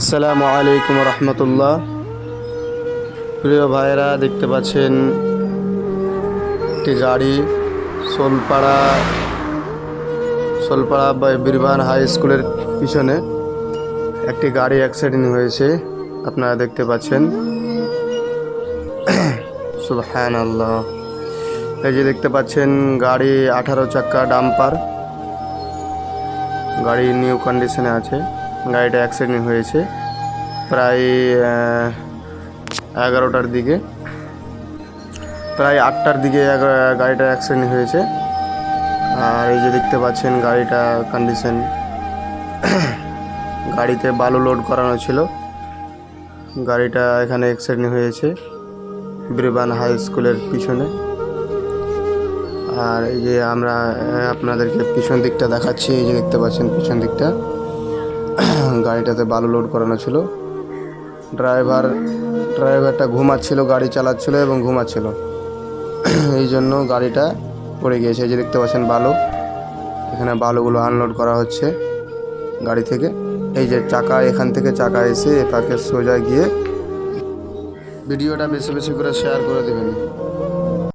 আসসালামু আলাইকুম রহমতুল্লাহ। প্রিয় ভাইরা দেখতে পাচ্ছেন একটি গাড়ি, সোলপাড়া সোলপাড়া বা বীরবান হাই স্কুলের পিছনে একটি গাড়ি অ্যাক্সিডেন্ট হয়েছে। আপনারা দেখতে পাচ্ছেন। সুবহান আল্লাহ এই যে দেখতে পাচ্ছেন, গাড়ি আঠারো চাক্কা ডাম্পার। গাড়ি নিউ কন্ডিশনে আছে। গাড়িটা অ্যাক্সিডেন্ট হয়েছে। প্রায় এগারোটার দিকে। প্রায় আটটার দিকে গাড়িটা অ্যাক্সিডেন্ট হয়েছে। আর এই যে দেখতে পাচ্ছেন গাড়িটা কন্ডিশন গাড়িতে বালু লোড করানো ছিল। গাড়িটা এখানে অ্যাক্সিডেন্ট হয়েছে বীরবান হাই স্কুলের পিছনে। আর এই যে আমরা, আপনাদেরকে পিছন দিকটা দেখাচ্ছি, এই যে দেখতে পাচ্ছেন পিছন দিকটা। গাড়িটাতে বালু লোড করানো ছিল। ড্রাইভার ড্রাইভারটা ঘুমাচ্ছিল, গাড়ি চালাচ্ছিল এবং ঘুমাচ্ছিল। এই জন্য গাড়িটা পড়ে গিয়েছে। এই যে দেখতে পাচ্ছেন বালু। এখানে বালুগুলো আনলোড করা হচ্ছে গাড়ি থেকে। এই যে চাকা, এখান থেকে চাকা এসে এ পাকে সোজা গিয়ে ভিডিওটা বেশি বেশি করে শেয়ার করে দেবেন।